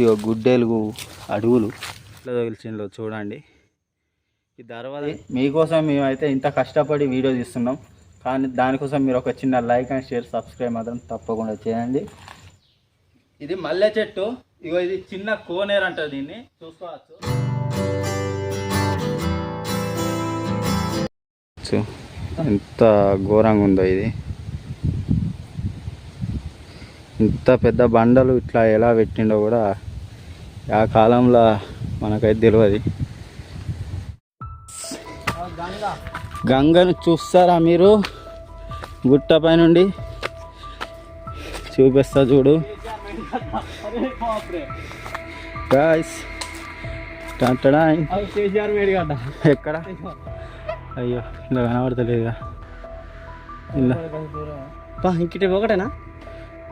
ఇగో గుడ్డేలు అడవులు ఇట్లా చూడండి. ఈ దర్వాజా మీకోసం మేమైతే ఇంత కష్టపడి వీడియో తీస్తున్నాం. కానీ దానికోసం మీరు ఒక చిన్న లైక్ అండ్ షేర్ సబ్స్క్రైబ్ మాత్రం తప్పకుండా చేయండి. ఇది మల్లె చెట్టు. ఇగో ఇది చిన్న కోనేరు అంటారు దీన్ని. చూసుకోవచ్చు. ఎంత ఘోరంగా ఉందో ఇది. ఇంత పెద్ద బండలు ఇట్లా ఎలా పెట్టిండో కూడా ఆ కాలంలో మనకైతే తెలియదు గంగను చూస్తారా మీరు? గుట్టపై నుండి చూపిస్తా చూడు. గాయస్ ఎక్కడ? అయ్యో ఇలా కనబడతలేదుగా ఇలా ఇంకటి ఒకటేనా?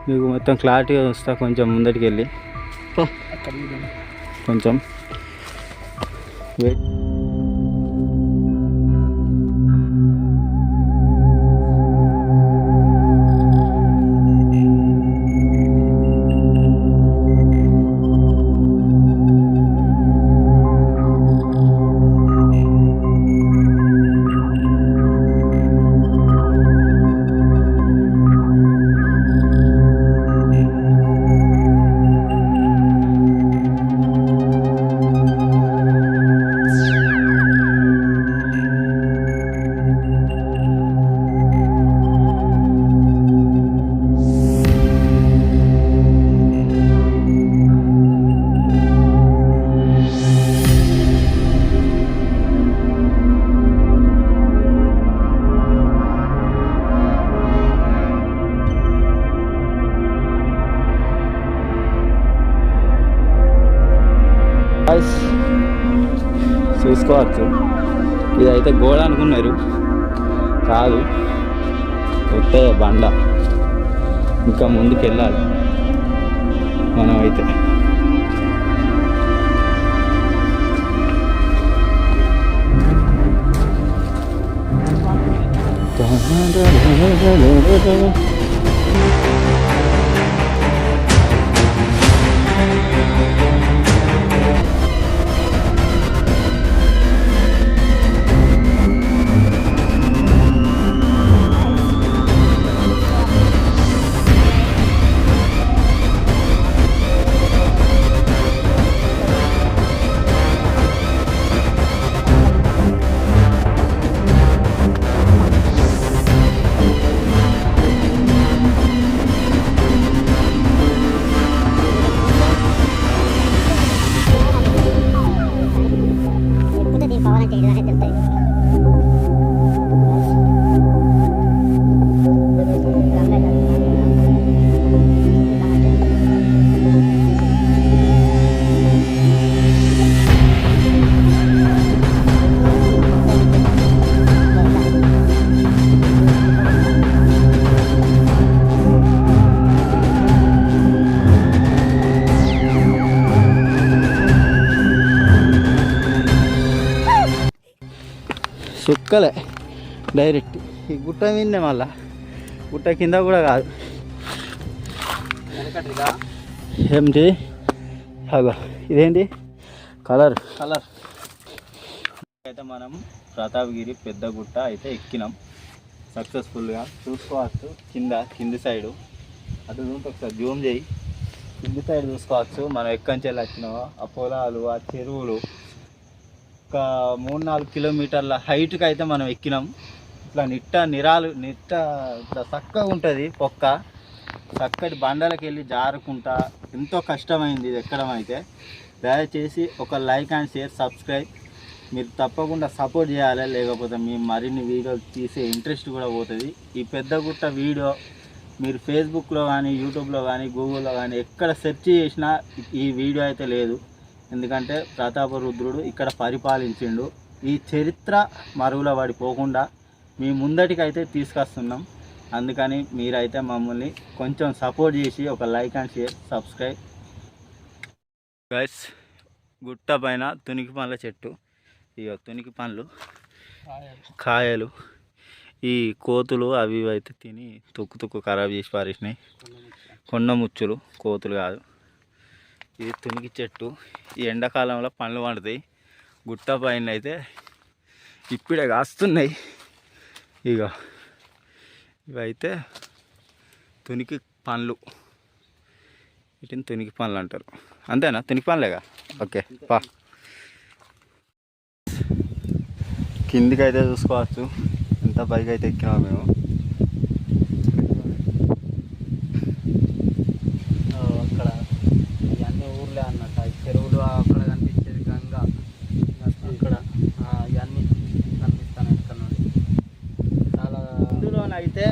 మీకు మొత్తం క్లారిటీగా వస్తా కొంచెం ముందటికి వెళ్ళి కొంచెం. వెయిట్ చూసుకోవచ్చు ఇదైతే గోడ అనుకున్నారు. కాదు కొట్టే బండ. ఇంకా ముందుకు వెళ్ళాలి మనం అయితే లేకపోతే సుక్కలే డైరెక్ట్ ఈ గుట్ట మీదనే మళ్ళా. గుట్ట కింద కూడా కాదు. ఏమిటి? అగో ఇదేంటి? కలర్ కలర్ అయితే మనం ప్రతాపగిరి పెద్ద గుట్ట అయితే ఎక్కినాం. సక్సెస్ఫుల్గా చూసుకోవచ్చు కింద కింది సైడు అటు ఒకసారి జూమ్ చేయి. కింది సైడ్ చూసుకోవచ్చు మనం ఎక్కడి నుంచి వచ్చినామో ఆ పొలాలు ఆ చెరువులు. ఒక మూడు నాలుగు కిలోమీటర్ల హైట్కి అయితే మనం ఎక్కినాం. ఇట్లా నిట్ట నిరాలు నిట్ట ఇట్లా చక్కగా ఉంటుంది పొక్క. చక్కటి బండలకు వెళ్ళి జారుకుంటా. ఎంతో కష్టమైంది ఇది ఎక్కడం అయితే. దయచేసి ఒక లైక్ అండ్ షేర్ సబ్స్క్రైబ్. మీరు తప్పకుండా సపోర్ట్ చేయాలి. లేకపోతే మేము మరిన్ని వీడియోలు తీసే ఇంట్రెస్ట్ కూడా పోతుంది. ఈ పెద్ద గుట్ట వీడియో మీరు ఫేస్బుక్లో కానీ యూట్యూబ్లో కానీ గూగుల్లో కానీ ఎక్కడ సెర్చ్ చేసినా ఈ వీడియో అయితే లేదు. ఎందుకంటే ప్రతాప రుద్రుడు ఇక్కడ పరిపాలించిండు. ఈ చరిత్ర మరుగుల పడిపోకుండా మీ ముందటికైతే తీసుకొస్తున్నాం. అందుకని మీరైతే మమ్మల్ని కొంచెం సపోర్ట్ చేసి ఒక like and share subscribe. Guys గుట్ట పైన తునికి పండ్ల చెట్టు. ఇక తునికి పండ్లు కాయలు ఈ కోతులు అవి అయితే తిని తుక్కు తుక్కు ఖరాబ్ చేసి పారేసినాయి. కొండ ముచ్చులు కోతులు కాదు. ఇది తునికి చెట్టు. ఈ ఎండాకాలంలో పండ్లు పండుతాయి. గుట్ట పైన అయితే ఇప్పుడే కాస్తున్నాయి. ఇక ఇవైతే తునికి పండ్లు. వీటిని తునికి పండ్లు అంటారు. అంతేనా? తునికి పండ్లేగా? ఓకే పా. కిందికి అయితే చూసుకోవచ్చు. ఎంత పైకి అయితే ఎక్కినా మేము అక్కడ ఇవన్నీ ఊర్లే అన్నట్టు ఆ చెరువులు అక్కడ కనిపించేది గంగ అక్కడ ఆ, ఇవన్నీ కనిపిస్తాను ఇక్కడ నుండి చాలా ఇందులోనైతే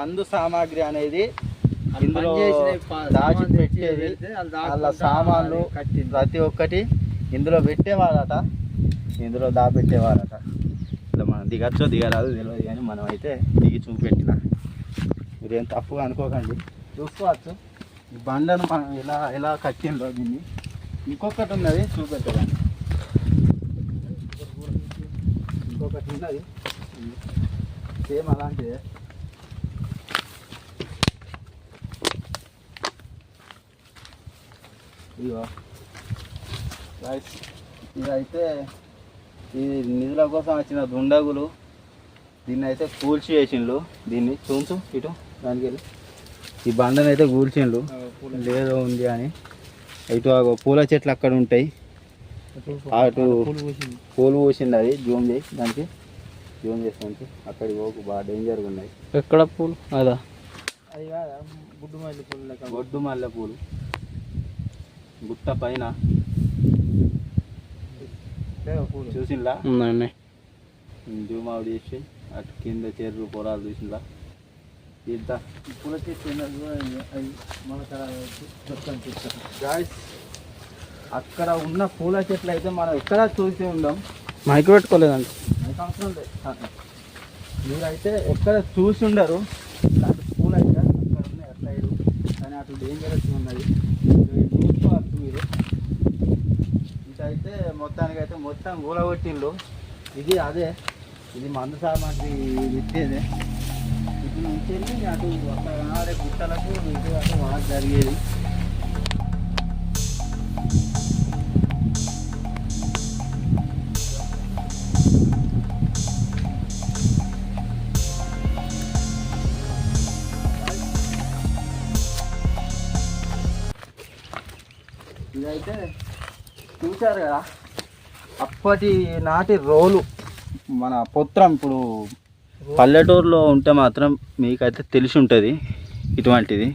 మందు సామాగ్రి అనేది ఇందులో దాచి పెట్టేది. వాళ్ళు సామాన్లు. ప్రతి ఒక్కటి ఇందులో పెట్టేవారట. ఇందులో దాపెట్టేవారట. ఇట్లా మనం దిగచ్చో దిగరాదు తెలియదు కానీ మనం అయితే దిగి చూపెట్టిన. మీరేం తప్పుగా అనుకోకండి. చూసుకోవచ్చు. ఈ బండను మనం ఎలా ఎలా కట్టిందో దీన్ని. ఇంకొకటి ఉన్నది చూపెట్టదండి ఇంకొకటి ఉన్నది. సేమ్ అలాంటిదే. ఇదిగో. ఇదైతే ఇది నిధుల కోసం వచ్చిన దుండగులు దీన్ని అయితే కూల్చి వేసిండ్రు దీన్ని చూంచు ఇటు దానికి వెళ్ళి. ఈ బండను అయితే కూల్చిండ్రు లేదో ఉంది అని. ఇటు ఆ పూల చెట్లు అక్కడ ఉంటాయి. అటు పూలు పూసింది. అది. జూమ్ చేయి దానికి. జూమ్ చేసి అక్కడికి పోకు బాగా డేంజర్గా ఉన్నాయి. ఎక్కడ పూలు? అదా. అది కాదా? గుడ్డు మల్లె పూలు గొడ్డు మల్లె పూలు. గుట్ట పైన చూసిందా ఉందండి జూమ్ అవుట్ చేసి అటు కింద చెర్రు పొలాలు చూసిందా ఇంత పూల అక్కడ ఉన్న పూల చెట్లు అయితే మనం ఎక్కడ చూసి ఉండం? మైక్ పెట్టుకోలేదండి మనకు అవసరం లేదు. మీరైతే ఎక్కడ చూసి ఉండరు. ఇలాంటి పూలు అయితే అక్కడ ఉన్నాయి అట్లా కానీ అటు డేంజరస్ ఉన్నది ఇవి చూసుకోవచ్చు మీరు ఇదైతే మొత్తానికి అయితే మొత్తం కూలగొట్టిండ్రు ఇది అదే ఇది మందు సామాగ్రి ఇచ్చేదే. ఇటు నుంచి వెళ్ళి అటు అక్కడ కనబడే గుట్టలకు ఇటు అటు వాక్ జరిగేది. ఇదైతే చూశారు కదా? అప్పటి నాటి రోలు మన పొత్రం ఇప్పుడు పల్లెటూరులో ఉంటే మాత్రం మీకైతే తెలిసి ఉంటుంది ఇటువంటిది.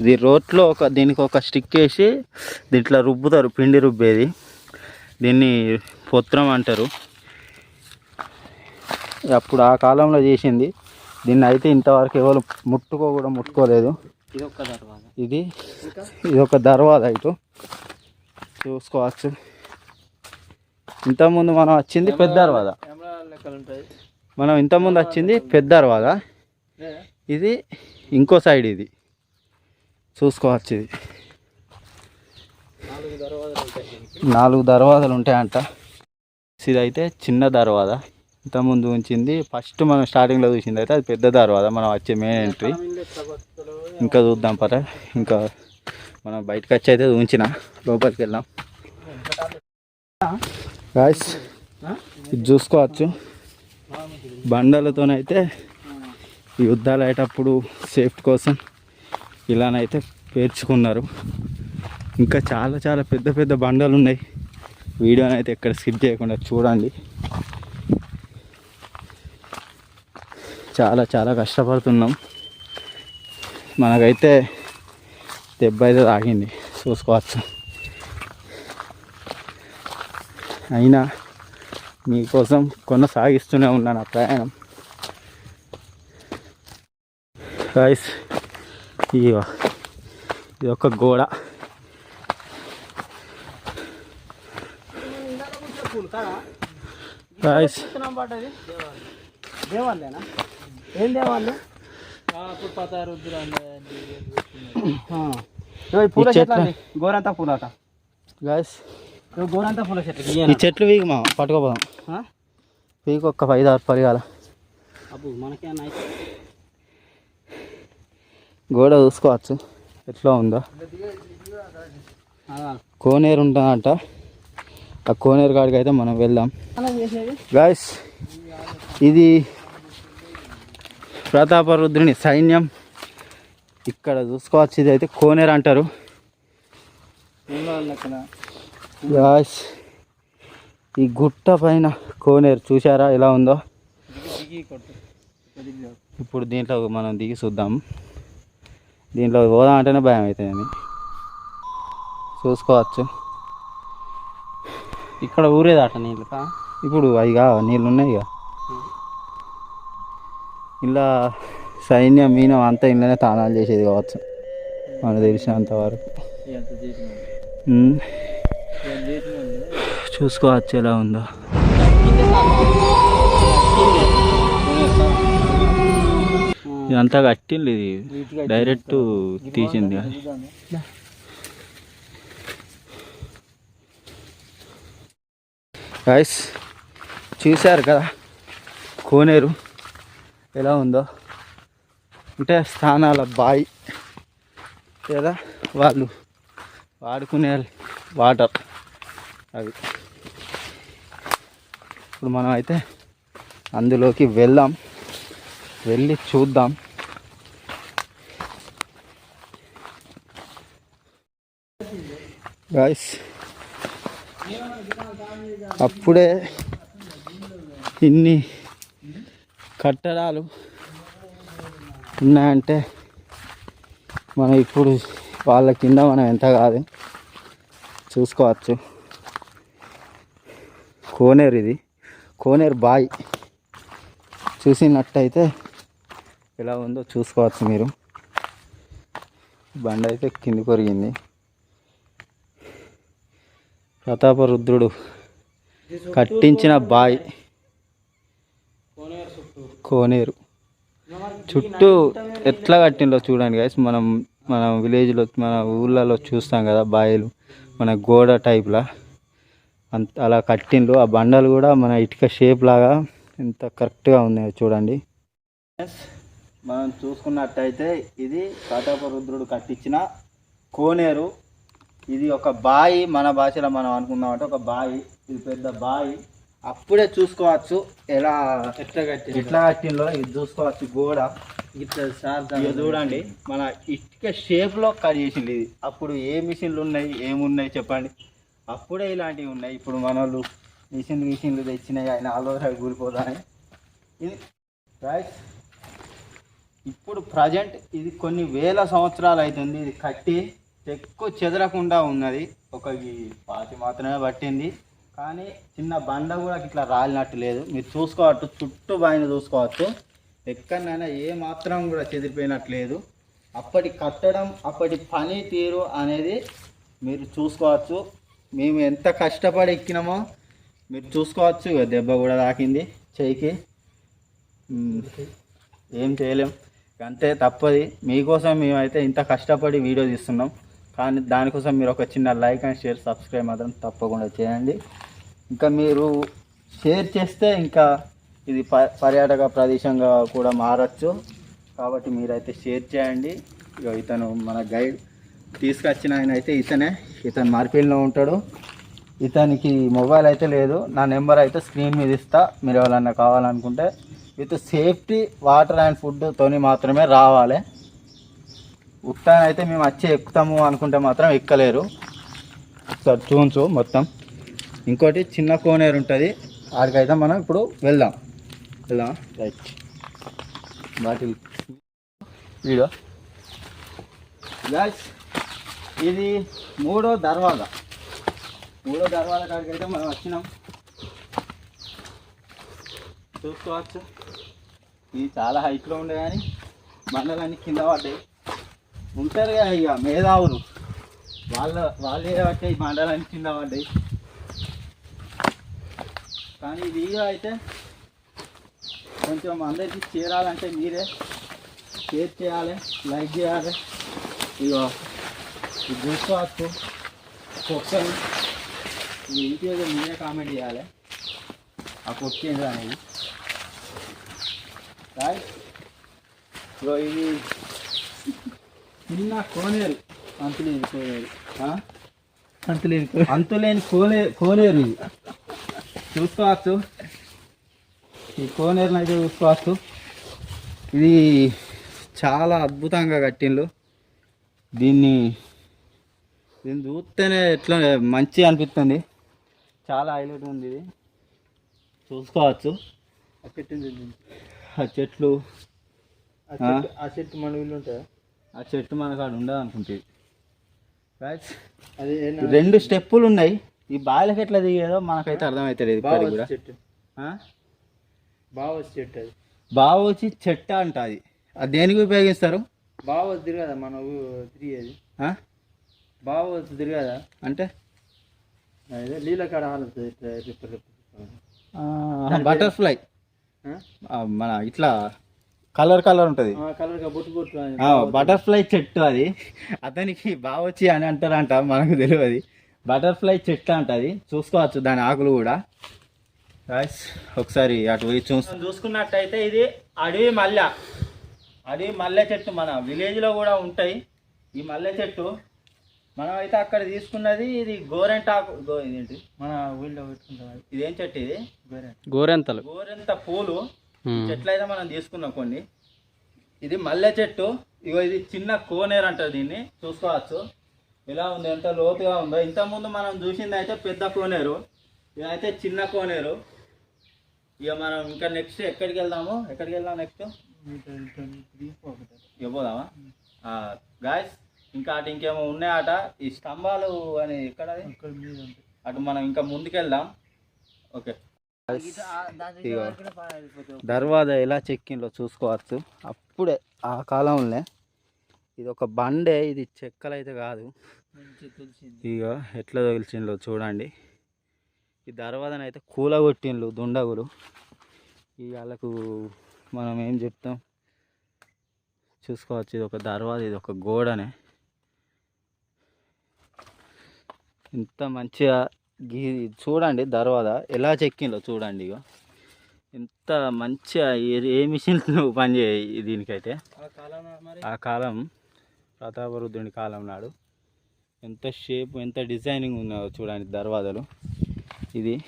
ఇది రోట్లో ఒక దీనికి ఒక స్టిక్ వేసి దీంట్లో రుబ్బుతారు పిండి రుబ్బేది. దీన్ని పొత్రం అంటారు. అప్పుడు ఆ కాలంలో చేసింది. దీన్ని అయితే ఇంతవరకు ఎవరు ముట్టుకో కూడా ముట్టుకోలేదు. ఇది ఇది ఒక దర్వాజ ఇటు. చూసుకోవచ్చు. ఇంతకుముందు మనం వచ్చింది పెద్ద ఉంటాయి మనం ఇంతకుముందు వచ్చింది పెద్ద దర్వాజ ఇది ఇంకో సైడ్ ఇది. చూసుకోవచ్చు ఇది నాలుగు దర్వాజాలు ఉంటాయంట. ఇది అయితే చిన్న దర్వాజ. ఇంతకుముందు ఉంచింది. ఫస్ట్ మనం స్టార్టింగ్లో చూసింది అయితే అది పెద్ద దర్వాజ. మనం వచ్చే మెయిన్ ఎంట్రీ ఇంకా చూద్దాం పట ఇంకా మనం బయటకు వచ్చి అయితే ఉంచిన. లోపలికి వెళ్దాం. గాయస్ ఇది చూసుకోవచ్చు. బండలతోనైతే ఈ యుద్ధాలు అయ్యేటప్పుడు సేఫ్టీ కోసం ఇలానైతే పేర్చుకున్నారు. ఇంకా చాలా చాలా పెద్ద పెద్ద బండలు ఉన్నాయి. వీడియోని అయితే ఎక్కడ స్కిప్ చేయకుండా చూడండి. చాలా చాలా కష్టపడుతున్నాం. మనకైతే దెబ్బ అయితే తాగింది. చూసుకోవచ్చు. అయినా మీకోసం కొనసాగిస్తూనే ఉన్నాను ఆ ప్రయాణం. ఇగో ఇది ఒక గోడ. పడ్డది దేవాళ్ళేనా ఏం చెట్లు గోరంతా పూలట. గాయస్ గోరంతా పూల చెట్లు ఈ చెట్లు వీగి మా పట్టుకోపోదాం. వీగి ఒక్క ఐదు ఆరు పరిగాల మనకే అయితే. గోడ చూసుకోవచ్చు ఎట్లా ఉందో. కోనేరు ఉంటుందంట. ఆ కోనేరు కాడికి అయితే మనం వెళ్దాం. గాయస్ ఇది ప్రతాపరుద్రుని సైన్యం. ఇక్కడ చూసుకోవచ్చు ఇది అయితే కోనేరు అంటారు. గాయస్ ఈ గుట్ట పైన కోనేరు చూసారా ఎలా ఉందో? ఇప్పుడు దీంట్లో మనం దిగి చూద్దాం. దీంట్లో పోదాం అంటేనే భయం అవుతుంది. చూసుకోవచ్చు. ఇక్కడ ఊరేదాట నీళ్ళు ఇప్పుడు అవి నీళ్ళు ఉన్నాయి ఇక ఇలా సైన్యం మీనం అంతా ఇళ్ళనే తానాలు చేసేది కావచ్చు. మనకు తెలిసినంత వరకు ఎంత చేసిన ఉమ్, ఎంత చేసిన చూసుకోవచ్చు ఎలా ఉందో. ఇదంతా కట్టింది ఇది. డైరెక్ట్ తీసింది. కాదు. గాయస్ చూశారు కదా? కోనేరు ఎలా ఉందో? అంటే స్థానాల బాయి లేదా వాళ్ళు వాడుకునే వాటర్ అవి. ఇప్పుడు మనం అయితే అందులోకి వెళ్దాం. వెళ్ళి చూద్దాం. గాయస్ అప్పుడే ఇన్ని కట్టడాలు ఉన్నాయంటే మనం ఇప్పుడు వాళ్ళ కింద మనం ఎంత కాదు. చూసుకోవచ్చు. కోనేరు ఇది. కోనేరు బాయ్ చూసినట్టయితే ఎలా ఉందో చూసుకోవచ్చు మీరు. బండ అయితే కింది కొరిగింది. ప్రతాపరుద్రుడు కట్టించిన బాయ్ కోనేరు. చుట్టూ ఎట్లా కట్టిందో చూడండి గైస్ మనం మన విలేజ్లో మన ఊళ్ళలో చూస్తాం కదా బాయిలు. మన గోడ టైప్లా అంత అలా కట్టిండ్రు. ఆ బండలు కూడా మన ఇటుక షేప్ లాగా ఎంత కరెక్ట్గా ఉన్నాయి చూడండి. మనం చూసుకున్నట్టయితే ఇది ప్రతాపరుద్రుడు కట్టించిన కోనేరు. ఇది ఒక బాయి మన భాషలో మనం అనుకుందామంటే ఒక బాయి ఇది పెద్ద బాయి. అప్పుడే చూసుకోవచ్చు ఎలా ఎట్లా కట్టి ఎట్లా కట్టిందో ఇది చూసుకోవచ్చు గోడ. ఇట్లా సార్ చూడండి మన ఇటుక షేప్లో కట్ చేసింది ఇది. అప్పుడు ఏ మిషన్లు ఉన్నాయి ఏమున్నాయి చెప్పండి? అప్పుడే ఇలాంటివి ఉన్నాయి. ఇప్పుడు మన వాళ్ళు మిషన్లు మిషన్లు తెచ్చినాయి ఆయన ఆలోచన కూలిపోతాయి ఇది రైట్ ఇప్పుడు ప్రజెంట్ ఇది కొన్ని వేల సంవత్సరాలు అవుతుంది ఇది కట్టి ఎక్కువ చెదరకుండా ఉన్నది. ఒక ఈ పాతి మాత్రమే పట్టింది. కానీ చిన్న బండ కూడా ఇట్లా రాలినట్టు లేదు. మీరు చూసుకోవచ్చు చుట్టూ బాయిని చూసుకోవచ్చు. ఎక్కడైనా ఏ మాత్రం కూడా చెదిరిపోయినట్టు లేదు. అప్పటి కట్టడం అప్పటి పని తీరు అనేది మీరు చూసుకోవచ్చు. మేము ఎంత కష్టపడి ఎక్కినామో మీరు చూసుకోవచ్చు ఇగో దెబ్బ కూడా తాకింది చేయికి. ఏం చేయలేం. అంతే తప్పది. మీకోసం మేమైతే ఇంత కష్టపడి వీడియో తీస్తున్నాం. కానీ దానికోసం మీరు ఒక చిన్న లైక్ అండ్ షేర్ సబ్స్క్రైబ్ మాత్రం తప్పకుండా చేయండి. ఇంకా మీరు షేర్ చేస్తే ఇంకా ఇది ప పర్యాటక ప్రదేశంగా కూడా మారచ్చు. కాబట్టి మీరైతే షేర్ చేయండి. ఇక ఇతను మన గైడ్. తీసుకొచ్చిన ఆయన అయితే ఇతనే. ఇతను మార్పిల్లో ఉంటాడు. ఇతనికి మొబైల్ అయితే లేదు. నా నెంబర్ అయితే స్క్రీన్ మీద ఇస్తా. మీరు ఎవరన్నా కావాలనుకుంటే విత్ సేఫ్టీ వాటర్ అండ్ ఫుడ్తోని మాత్రమే రావాలి. ఉత్తాన అయితే మేము వచ్చి ఎక్కుతాము అనుకుంటే మాత్రం ఎక్కలేరు. సార్ చూంచు మొత్తం. ఇంకోటి చిన్న కోనేరు ఉంటుంది. ఆడికైతే మనం ఇప్పుడు వెళ్దాం. వెళ్దాం రైట్. Bottle video. గాయస్ ఇది మూడో దర్వాజా. మూడో దర్వాజా కాడికి అయితే మనం వచ్చినాం. చూసుకోవచ్చు. ఇది చాలా హైట్లో ఉండే కానీ బండలన్నీ కింద పడ్డాయి. ఉంటారు కదా ఇక మేధావులు. వాళ్ళ వాళ్ళే బట్టే ఈ బండలన్నీ కింద పడ్డాయి. కానీ ఇది అయితే కొంచెం అందరికీ చేరాలంటే మీరే. షేర్ చేయాలి లైక్ చేయాలి. ఇగో. ఇది చూసుకోవచ్చు కుక్కలు ఇది ఇంటి మీరే కామెంట్ చేయాలి. ఆ కుక్క ఏంటి అనేది. ఇగో ఇది చిన్న కోనేరు. అంతులు ఇది కోనేరు. ఆ? అంతులేదు అంతులేని కోలే కోనేరు ఇది. చూసుకోవచ్చు ఈ కోనేరుని అయితే చూసుకోవచ్చు ఇది చాలా అద్భుతంగా కట్టిండ్రు దీన్ని దీన్ని చూస్తేనే ఎట్లా మంచి అనిపిస్తుంది. చాలా హైలైట్ ఉంది ఇది. చూసుకోవచ్చు. ఆ చెట్లు. ఆ చెట్టు ఆ? చెట్టు మన వీళ్ళు ఉంటుందా? ఆ చెట్టు మనకు అక్కడ ఉండదు అనుకుంటుంది రెండు స్టెప్పులు ఉన్నాయి. ఈ బాయిలకి ఎట్లా దిగేదో మనకైతే అర్థమవుతలేదు ఇప్పటికి కూడా. చెట్టు. ఆ? బాగా చెట్టు అది. బాగా వచ్చి చెట్ట అంట అది. అది దేనికి ఉపయోగిస్తారు? బాగా తిరగదా మన తిరిగేది? ఆ? బాగా తిరగదా? అంటే అదే నీళ్ళ కాడ ఆలుతుంది బటర్ఫ్లై? మన ఇట్లా కలర్ కలర్ ఉంటుంది. ఆ కలర్గా బొట్టు బొట్టు అని. బటర్ఫ్లై చెట్టు అది. అతనికి బాగా వచ్చి అని అంటారంట మనకు తెలియదు బటర్ఫ్లై చెట్టు అంట అది. చూసుకోవచ్చు దాని ఆకులు కూడా. ఒకసారి అటు పోయి చూస్తాం చూసుకున్నట్టయితే ఇది అడవి మల్లె. అడవి మల్లె చెట్టు మన విలేజ్లో కూడా ఉంటాయి. ఈ మల్లె చెట్టు మనం అయితే అక్కడ తీసుకున్నది ఇది గోరెంటాకు గో- ఇదేంటి? మన ఊళ్ళో పెట్టుకుంటాం అది. ఇదేం చెట్టు ఇది? వేరే గోరెంతలు. గోరెంత పూలు. చెట్లు అయితే మనం తీసుకున్నాం కొన్ని. ఇది మల్లె చెట్టు. ఇగో ఇది చిన్న కోనేరు అంటారు దీన్ని. చూసుకోవచ్చు. ఎలా ఉంది? ఎంత లోతుగా ఉందో. ఇంతకుముందు మనం చూసింది అయితే పెద్ద కోనేరు. ఇదైతే చిన్న కోనేరు. ఇక మనం ఇంకా నెక్స్ట్ ఎక్కడికి వెళ్దాము? ఎక్కడికి వెళ్దాం నెక్స్ట్ పోదామా? గాయస్ ఇంకా అటు ఇంకేమో ఉన్నాయట. ఈ స్తంభాలు అని ఎక్కడ అది? అటు మనం ఇంకా ముందుకెళ్దాం. ఓకే. ఇగో దర్వాజా ఎలా చెక్కిందో చూసుకోవచ్చు? అప్పుడే ఆ కాలంలో ఇది ఒక బండే ఇది చెక్కలు అయితే కాదు ఇక ఎట్లా తగిలిచిందో చూడండి. ఈ దర్వాజాను అయితే కూలగొట్టిండ్రు దుండగులు. ఈ వాళ్ళకు మనం ఏం చెప్తాం? చూసుకోవచ్చు ఇది ఒక దర్వాజా ఇది ఒక గోడనే. ఇంత మంచిగా గీ చూడండి దర్వాజా ఎలా చెక్కిందో చూడండి ఇక ఇంత మంచిగా ఏ- ఏ మిషన్ పనిచేయ దీనికైతే? ఆ కాలం మరి. ఆ కాలం ప్రతాపరుద్రుని కాలం నాడు. ఎంత షేప్ ఎంత డిజైనింగ్ ఉన్నదో చూడండి దర్వాజాలు. ఇది.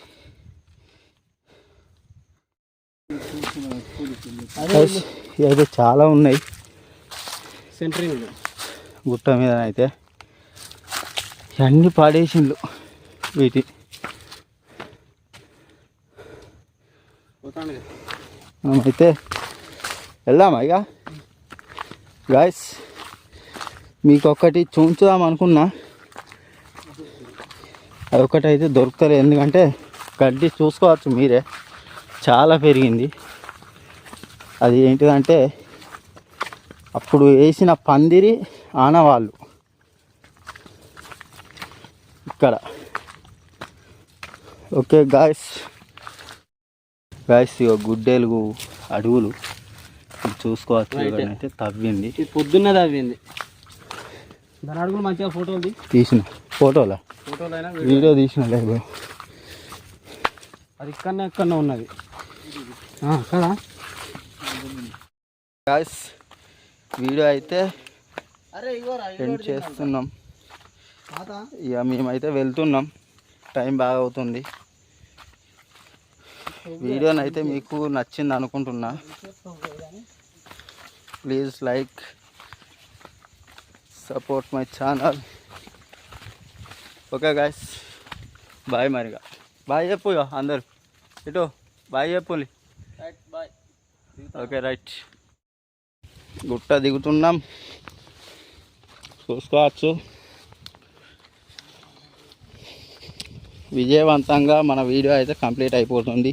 అయితే చాలా ఉన్నాయి. సెంటరింగ్. గుట్ట మీద అయితే అన్నీ పాడేసిండ్లు వీటి. అయితే వెళ్దామా ఇక? గాయస్ మీకు ఒక్కటి చూంచుదాం అనుకున్నా. అది ఒకటి అయితే దొరుకుతలేదు ఎందుకంటే గడ్డి చూసుకోవచ్చు మీరే. చాలా పెరిగింది. అది ఏంటిదంటే అప్పుడు వేసిన పందిరి ఆనవాళ్ళు. ఇక్కడ. ఓకే గాయస్ గాయస్ ఇక గుడ్డేలుగు అడవులు చూసుకోవచ్చు. ఇక్కడనైతే తవ్వింది. పొద్దున్నే తవ్వింది. దాని అడుగులు మంచిగా ఫోటోలు తీసిన. ఫోటోలా ఫోటోలు అయినా వీడియో తీసిన లేదు అది ఇక్కడనే ఎక్కడనే ఉన్నది. కదా గాయస్ వీడియో అయితే ఎండ్ చేస్తున్నాం. ఇక మేమైతే వెళ్తున్నాం. టైం బాగా అవుతుంది. వీడియోని అయితే మీకు నచ్చింది అనుకుంటున్నా. Please like support my channel. Okay guys bye మరిగా బాయ్ చెప్పు అందరు. ఇటు బాయ్ చెప్పు బాయ్. Okay right. గుట్ట దిగుతున్నాం. చూసుకోవచ్చు. విజయవంతంగా మన వీడియో అయితే కంప్లీట్ అయిపోతుంది.